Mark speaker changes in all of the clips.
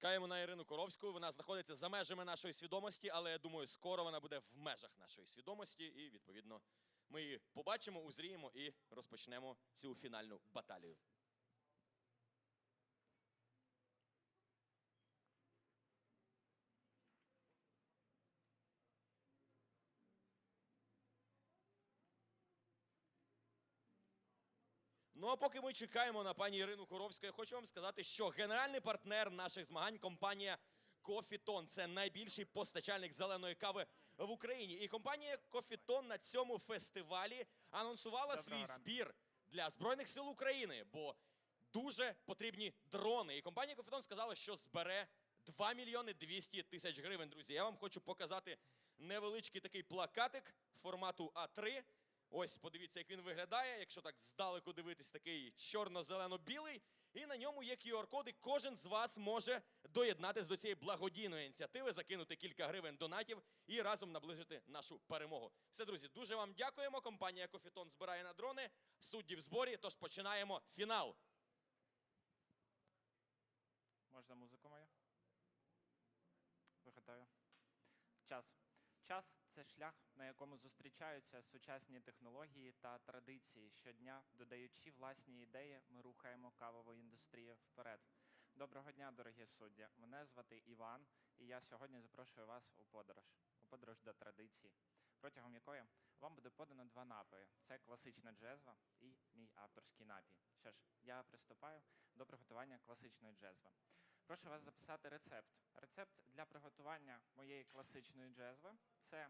Speaker 1: Чекаємо на Ірину Коровську. Вона знаходиться за межами нашої свідомості, але я думаю, скоро вона буде в межах нашої свідомості, і відповідно ми її побачимо, узріємо і розпочнемо цю фінальну баталію. Ну а поки ми чекаємо на пані Ірину Коровську, я хочу вам сказати, що генеральний партнер наших змагань компанія Кофітон це найбільший постачальник зеленої кави в Україні. І компанія Кофітон на цьому фестивалі анонсувала свій збір для збройних сил України, бо дуже потрібні дрони. І компанія Кофітон сказала, що збере 2 мільйони 200 тисяч гривень. Друзі, я вам хочу показати невеличкий такий плакатик формату А3. Ось подивіться, як він виглядає. Якщо так здалеку дивитись, такий чорно-зелено-білий. І на ньому є QR-код, і кожен з вас може доєднатися до цієї благодійної ініціативи, закинути кілька гривень донатів і разом наближити нашу перемогу. Все, друзі, дуже вам дякуємо. Компанія Кофітон збирає на дрони. Судді в зборі. Тож починаємо фінал.
Speaker 2: Можна музику мою? Ви готові? Час. Час це шлях, на якому зустрічаються сучасні технології та традиції. Щодня, додаючи власні ідеї, ми рухаємо кавову індустрію вперед. Доброго дня, дорогі судді. Мене звати Іван, і я сьогодні запрошую вас у подорож, у подорож до традицій, протягом якої вам буде подано два напої: це класична джезва і мій авторський напій. Що ж, я приступаю до приготування класичної джезви. Прошу вас записати рецепт. Рецепт для приготування моєї класичної джезви це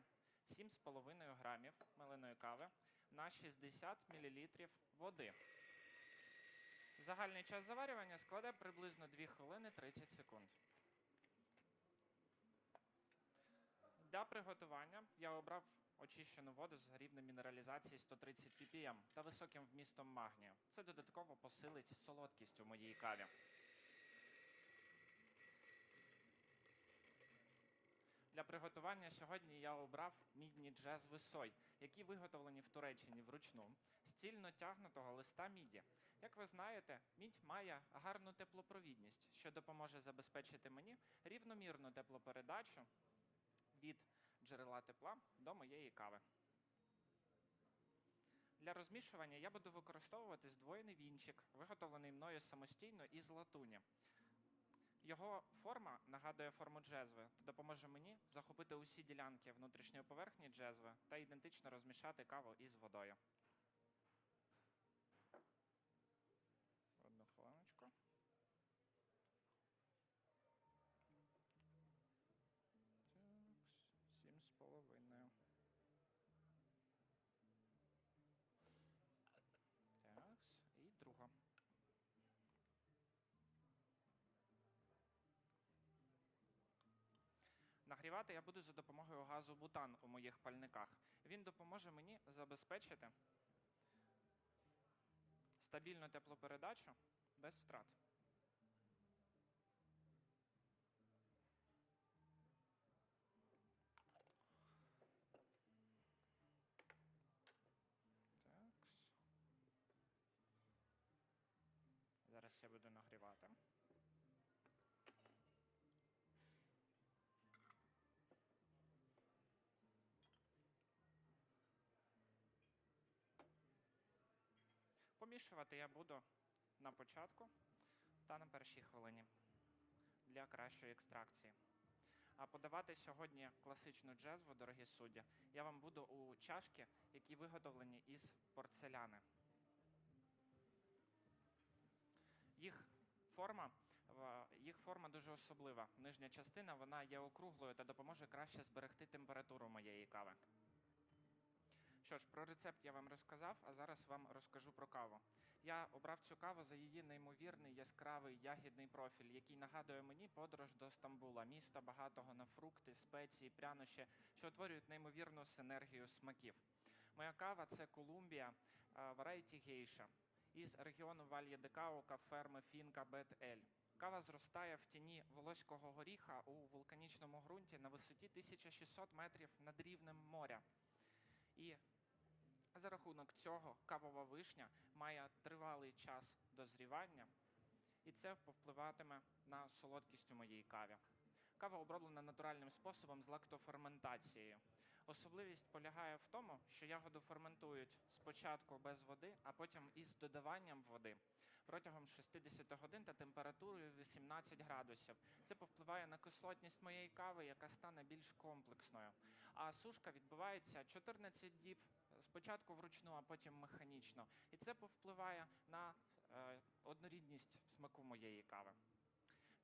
Speaker 2: 7,5 грамів меленої кави на 60 мл води. Загальний час заварювання складе приблизно 2 хвилини 30 секунд. Для приготування я обрав очищену воду з рівнем мінералізації 130 ppm та високим вмістом магнію. Це додатково посилить солодкість у моїй каві. Для приготування сьогодні я обрав мідні джезви сой, які виготовлені в Туреччині вручну з цільно тягнутого листа міді. Як ви знаєте, мідь має гарну теплопровідність, що допоможе забезпечити мені рівномірну теплопередачу від джерела тепла до моєї кави. Для розмішування я буду використовувати здвоєний вінчик, виготовлений мною самостійно із латуні. Його форма нагадує форму джезви та допоможе мені захопити усі ділянки внутрішньої поверхні джезви та ідентично розмішати каву із водою. Одну хвилиночку. Так, сім з половиною. Так, і друга. Нагрівати я буду за допомогою газу бутан у моїх пальниках. Він допоможе мені забезпечити стабільну теплопередачу без втрат. Так. Зараз я буду нагрівати. Помішувати я буду на початку та на першій хвилині для кращої екстракції. А подавати сьогодні класичну джезву, дорогі судді, я вам буду у чашки, які виготовлені із порцеляни. Їх форма, їх форма дуже особлива. Нижня частина вона є округлою та допоможе краще зберегти температуру моєї кави. Що ж, про рецепт я вам розказав, а зараз вам розкажу про каву. Я обрав цю каву за її неймовірний яскравий ягідний профіль, який нагадує мені подорож до Стамбула, міста багатого на фрукти, спеції, прянощі, що утворюють неймовірну синергію смаків. Моя кава це Колумбія Variety Geisha із регіону Вальє де Каука ферми Фінка Бет Ель. Кава зростає в тіні волоського горіха у вулканічному ґрунті на висоті 1600 метрів над рівнем моря. І за рахунок цього кавова вишня має тривалий час дозрівання, і це повпливатиме на солодкість у моїй каві. Кава оброблена натуральним способом з лактоферментацією. Особливість полягає в тому, що ягоду ферментують спочатку без води, а потім із додаванням води протягом 60 годин та температурою 18 градусів. Це повпливає на кислотність моєї кави, яка стане більш комплексною. А сушка відбувається 14 діб, спочатку вручну, а потім механічно. І це повпливає на е, однорідність смаку моєї кави.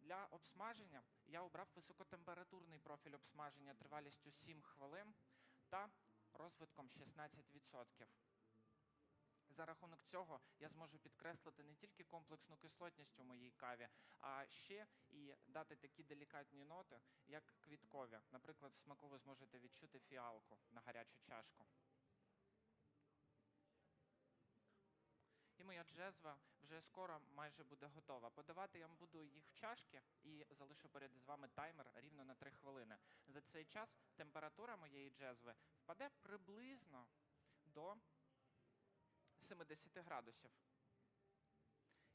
Speaker 2: Для обсмаження я обрав високотемпературний профіль обсмаження тривалістю 7 хвилин та розвитком 16%. За рахунок цього я зможу підкреслити не тільки комплексну кислотність у моїй каві, а ще і дати такі делікатні ноти, як квіткові. Наприклад, в смаку ви зможете відчути фіалку на гарячу чашку. Моя джезва вже скоро майже буде готова. Подавати я буду їх в чашки і залишу перед з вами таймер рівно на 3 хвилини. За цей час температура моєї джезви впаде приблизно до 70 градусів.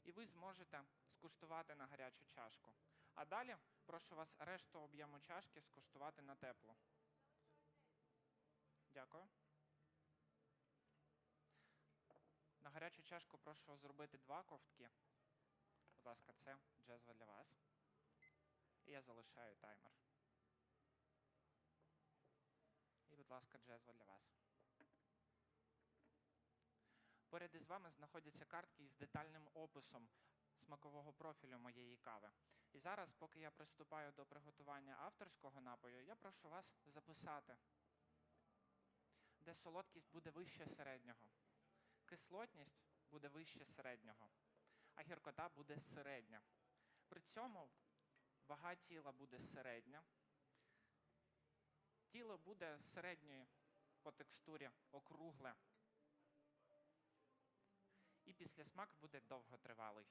Speaker 2: І ви зможете скуштувати на гарячу чашку. А далі прошу вас решту об'єму чашки скуштувати на теплу. Дякую. На гарячу чашку прошу зробити два ковтки. Будь ласка, це джезва для вас. І я залишаю таймер. І, будь ласка, джезва для вас. Поряд із вами знаходяться картки із детальним описом смакового профілю моєї кави. І зараз, поки я приступаю до приготування авторського напою, я прошу вас записати, де солодкість буде вище середнього, кислотність буде вище середнього, а гіркота буде середня. При цьому вага тіла буде середня, тіло буде середньої по текстурі округле. І після смак буде довготривалий.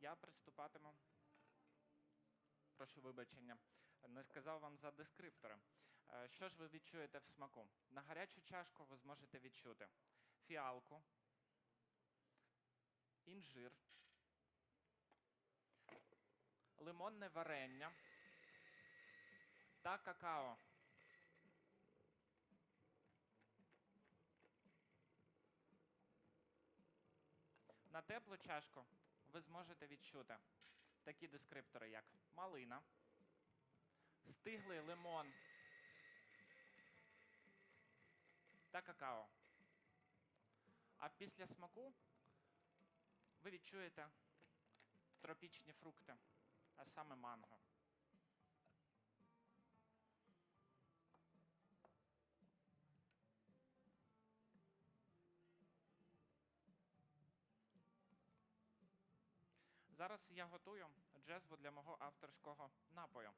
Speaker 2: Я приступатиму. Прошу вибачення, не сказав вам за дескриптори. Е, Що ж ви відчуєте в смаку? На гарячу чашку ви зможете відчути фіалку, інжир, лимонне варення та какао. На теплу чашку ви зможете відчути такі дескриптори, як малина, стиглий лимон та какао. А після смаку ви відчуєте тропічні фрукти, а саме манго. Зараз я готую джезву для мого авторського напою.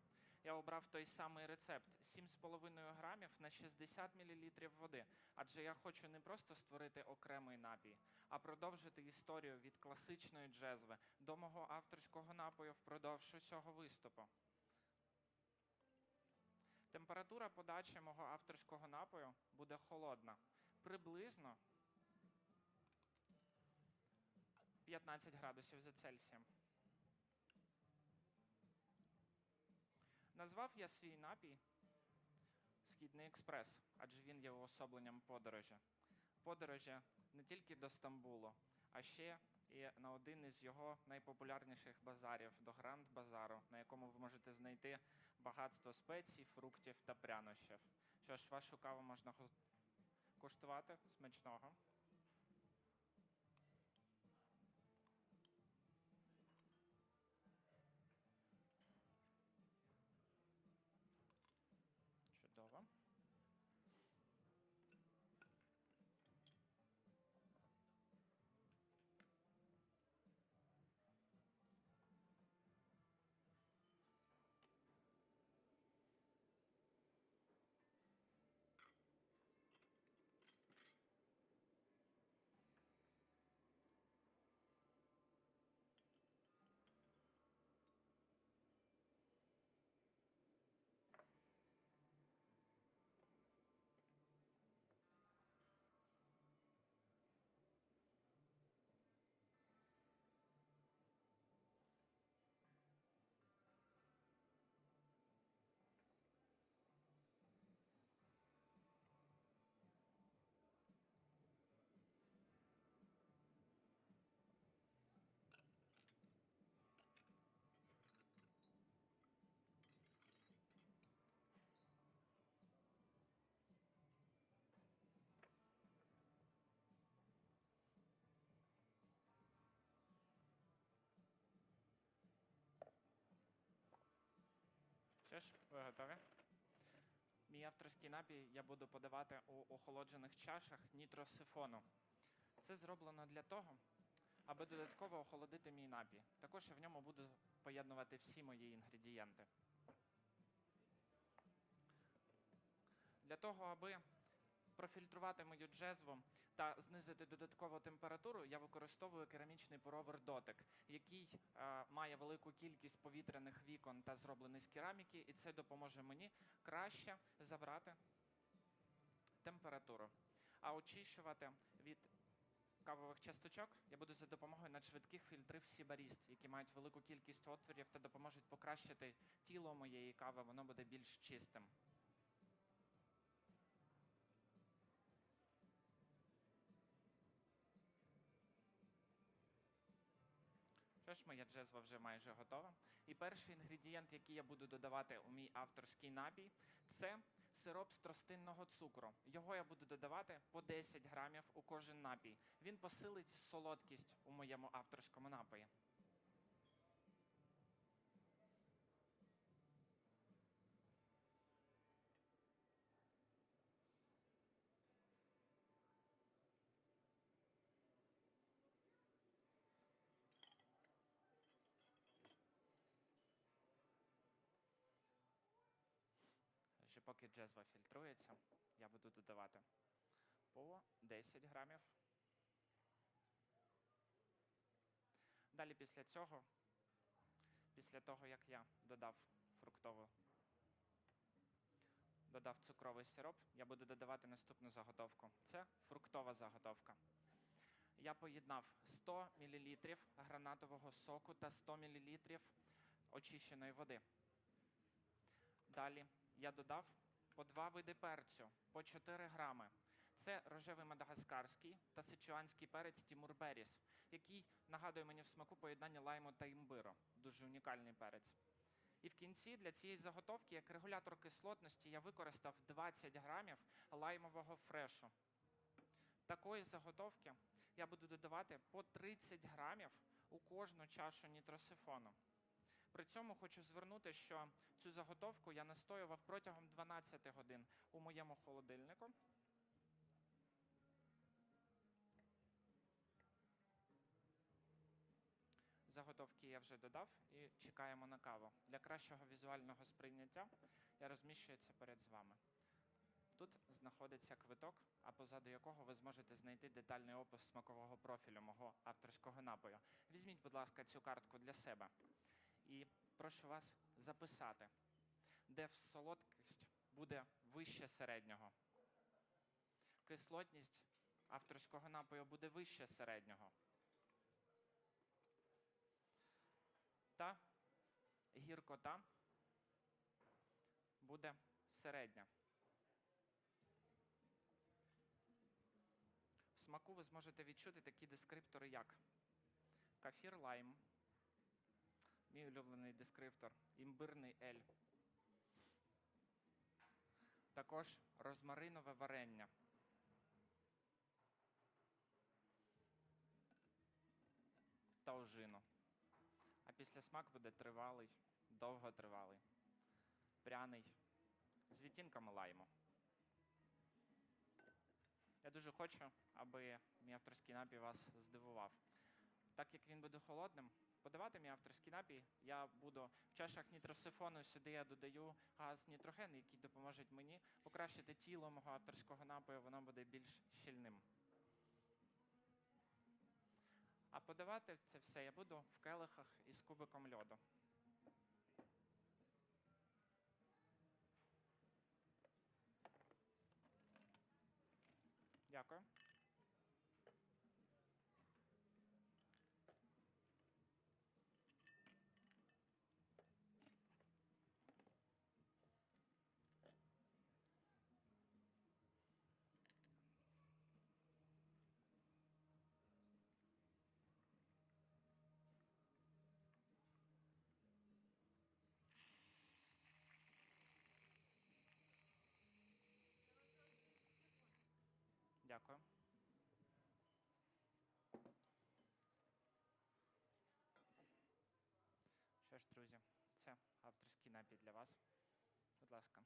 Speaker 2: Я обрав той самий рецепт: 7,5 грамів на 60 мл води. Адже я хочу не просто створити окремий напій, а продовжити історію від класичної джезви до мого авторського напою впродовж усього виступу. Температура подачі мого авторського напою буде холодна. Приблизно 15 градусів за Цельсієм. Назвав я свій напій Східний експрес, адже він є уособленням подорожі. Подорожі не тільки до Стамбулу, а ще і на один із його найпопулярніших базарів до Гранд Базару, на якому ви можете знайти багатство спецій, фруктів та прянощів. Що ж, вашу каву можна куштувати смачного. Ж, ви готові? Мій авторський напій я буду подавати у охолоджених чашах нітросифону. Це зроблено для того, аби додатково охолодити мій напій. Також я в ньому буду поєднувати всі мої інгредієнти. Для того, аби профільтрувати мою джезву та знизити додаткову температуру, я використовую керамічний пуровер дотик, який е, має велику кількість повітряних вікон та зроблений з кераміки, і це допоможе мені краще забрати температуру. А очищувати від кавових часточок я буду за допомогою надшвидких фільтрів Сібаріст, які мають велику кількість отворів та допоможуть покращити тіло моєї кави, воно буде більш чистим. Що ж, моя джезва вже майже готова. І перший інгредієнт, який я буду додавати у мій авторський напій, це сироп з тростинного цукру. Його я буду додавати по 10 грамів у кожен напій. Він посилить солодкість у моєму авторському напої. Поки джезва фільтрується, я буду додавати по 10 грамів. Далі після цього, після того, як я додав фруктову, додав цукровий сироп, я буду додавати наступну заготовку. Це фруктова заготовка. Я поєднав 100 мл гранатового соку та 100 мл очищеної води. Далі я додав по два види перцю, по 4 грами. Це рожевий мадагаскарський та сичуанський перець Тімур Беріс, який нагадує мені в смаку поєднання лайму та імбиру. Дуже унікальний перець. І в кінці для цієї заготовки, як регулятор кислотності, я використав 20 грамів лаймового фрешу. Такої заготовки я буду додавати по 30 грамів у кожну чашу нітросифону. При цьому хочу звернути, що цю заготовку я настоював протягом 12 годин у моєму холодильнику. Заготовки я вже додав і чекаємо на каву. Для кращого візуального сприйняття я розміщую це перед з вами. Тут знаходиться квиток, а позаду якого ви зможете знайти детальний опис смакового профілю мого авторського напою. Візьміть, будь ласка, цю картку для себе. І прошу вас записати, де солодкість буде вище середнього. Кислотність авторського напою буде вище середнього. Та гіркота буде середня. В смаку ви зможете відчути такі дескриптори, як кафір лайм, мій улюблений дескриптор, імбирний ель. Також розмаринове варення. Та ожину. А після смак буде тривалий, довготривалий, пряний, з відтінками лайму. Я дуже хочу, аби мій авторський напій вас здивував. Так як він буде холодним, подавати мій авторський напій, я буду в чашах нітросифону сюди я додаю газ нітроген, який допоможе мені покращити тіло мого авторського напою, воно буде більш щільним. А подавати це все я буду в келихах із кубиком льоду. Дякую. Дякую. Що ж, друзі, це авторський напій для вас. Будь ласка.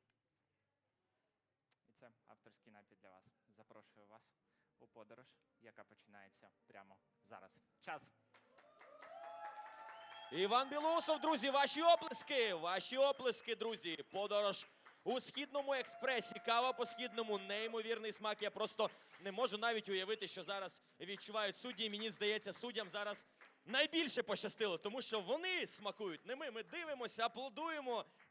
Speaker 2: І це авторський напій для вас. Запрошую вас у подорож, яка починається прямо зараз. Час.
Speaker 1: Іван Білоусов, друзі, ваші оплески! Ваші оплески, друзі! Подорож у східному експресі. Кава по східному, неймовірний смак. Я просто не можу навіть уявити, що зараз відчувають судді. Мені здається, суддям зараз найбільше пощастило, тому що вони смакують. Не ми. Ми дивимося, аплодуємо.